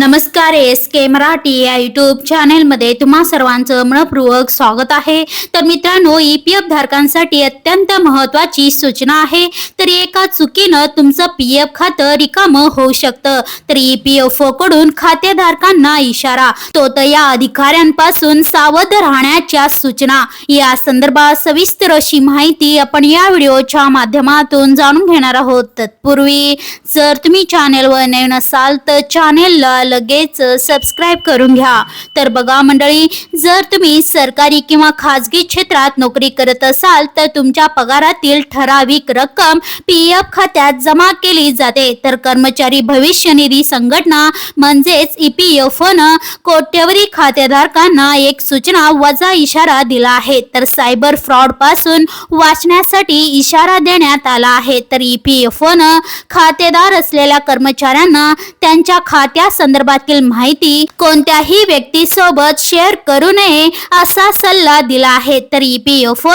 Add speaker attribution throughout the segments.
Speaker 1: नमस्कार एस के मराठी या युट्यूब चॅनेलमध्ये तुम्हा सर्वांचं मनपूर्वक स्वागत आहे. तर मित्रांनो ई पी एफ धारकांसाठी अत्यंत महत्वाची सूचना आहे. तर एका चुकीनं तुमचं पी एफ खातं रिकामं होऊ शकतं. तर ई पी एफकडून खातेधारकांना इशारा तो तर या अधिकाऱ्यांपासून सावध राहण्याच्या सूचना. या संदर्भात सविस्तर अशी माहिती आपण या व्हिडिओच्या माध्यमातून जाणून घेणार आहोत. तत्पूर्वी जर तुम्ही चॅनेलवर नवीन असाल तर चॅनेलला लगेच सबस्क्राईब करून घ्या. तर बघा मंडळी जर तुम्ही सरकारी किंवा खाजगी क्षेत्रात नोकरी करत असाल तर तुमच्या पगारातील ठराविक रक्कम पी एफ खात्यात जमा केली जाते. तर कर्मचारी भविष्य निधी संघटना म्हणजेच ई पी एफ न कोट्यवधी खातेधारकांना एक सूचना वजा इशारा दिला आहे. तर सायबर फ्रॉडपासून वाचण्यासाठी इशारा देण्यात आला आहे. तर ई पी एफ न खातेदार असलेल्या कर्मचाऱ्यांना त्यांच्या खात्या संदर्भातील माहिती कोणत्याही व्यक्तीसोबत शेअर करू नये असा सल्ला दिला आहे. तर ई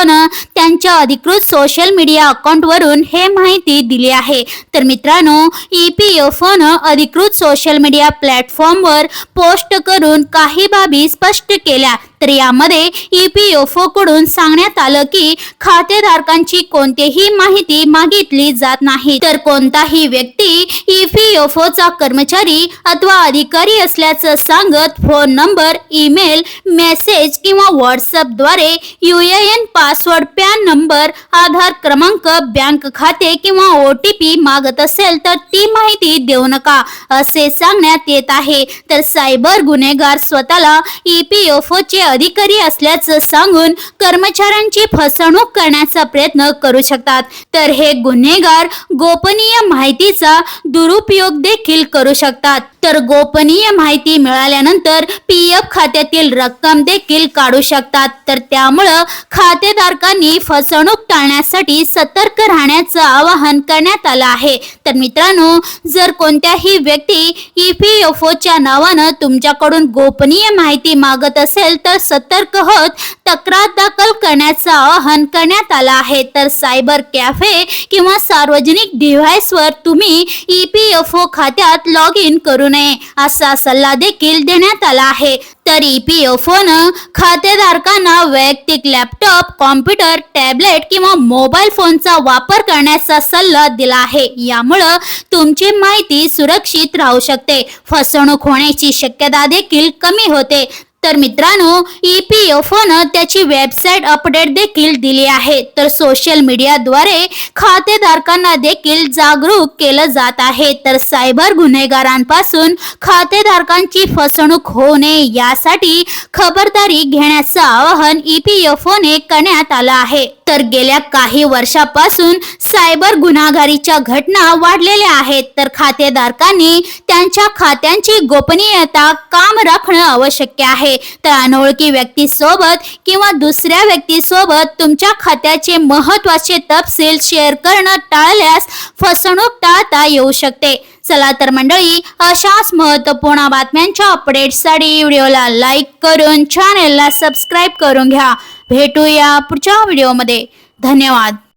Speaker 1: न त्यांच्या अधिकृत सोशल मीडिया अकाउंटवरून हे माहिती दिली आहे. तर मित्रांनो ईपीएफओ न अधिकृत सोशल मीडिया प्लॅटफॉर्मवर पोस्ट करून काही बाबी स्पष्ट केल्या. तर यामध्ये ई पी एफकडून सांगण्यात आलं की खातेधारकांची कोणतीही माहिती मागितली जात नाही. तर कोणताही व्यक्ती ई पी एफ चा कर्मचारी अथवा अधिकारी असल्याचं सांगत फोन नंबर ईमेल मेसेज किंवा व्हॉट्सअपद्वारे U N password PAN number Aadhaar क्रमांक बँक खाते किंवा ओ टी पी मागत असेल तर ती माहिती देऊ नका असे सांगण्यात येत आहे. तर सायबर गुन्हेगार स्वतःला ई पी एफ चे अधिकारी असल्याचं सांगून कर्मचाऱ्यांची फसवणूक करण्याचा प्रयत्न करू शकतात. तर हे गुन्हेगार गोपनीय माहितीचा दुरुपयोग देखील करू शकतात. तर गोपनीय माहिती मिळाल्यानंतर पी एफ खात्यातील रक्कम देखील काढू शकतात. तर त्यामुळं खातेधारकांनी फसवणूक टाळण्यासाठी सतर्क राहण्याचं आवाहन करण्यात आलं आहे. तर मित्रांनो जर कोणत्याही व्यक्ती ई पी एफ च्या नावानं तुमच्याकडून गोपनीय माहिती मागत असेल तर सतर्क होत तक्रार दाखल करण्याचं आवाहन करण्यात आलं आहे. तर सायबर कॅफे किंवा सार्वजनिक डिव्हाइसवर तुम्ही ई पी एफ ओ खात्यात लॉग इन करू नये असा सल्ला देखील देण्यात आला आहे. तर ई पी एफ ओनं खातेधारकांना वैयक्तिक लॅपटॉप कॉम्प्युटर टॅबलेट किंवा मोबाईल फोनचा वापर करण्याचा सल्ला दिला आहे. यामुळं तुमची माहिती सुरक्षित राहू शकते. फसवणूक होण्याची शक्यता देखील कमी होते. तर मित्रांनो ई पी एफ न त्याची वेबसाईट अपडेट देखील दिली आहे. तर सोशल मीडियाद्वारे खातेधारकांना देखील जागरूक केलं जात आहे. तर सायबर गुन्हेगारांपासून खातेधारकांची फसवणूक होऊ नये यासाठी खबरदारी घेण्याचं आवाहन ई पी एफ ने करण्यात आलं आहे. तर गेल्या काही वर्षापासून सायबर गुन्हागारीच्या घटना वाढलेल्या आहेत. तर खातेधारकांनी त्यांच्या खात्यांची गोपनीयता काम राखणं आवश्यक आहे. तर अनोळखी व्यक्तीसोबत किंवा दुसऱ्या व्यक्तीसोबत तुमच्या खात्याचे महत्त्वाचे तपशील शेअर करणं टाळल्यास फसवणूक टाळता येऊ शकते. चला तर मंडळी अशाच महत्त्वपूर्ण बातम्यांच्या अपडेट्ससाठी व्हिडिओला लाईक करून चॅनेलला सबस्क्राईब करून घ्या. भेटूया पुढच्या व्हिडिओमध्ये. धन्यवाद.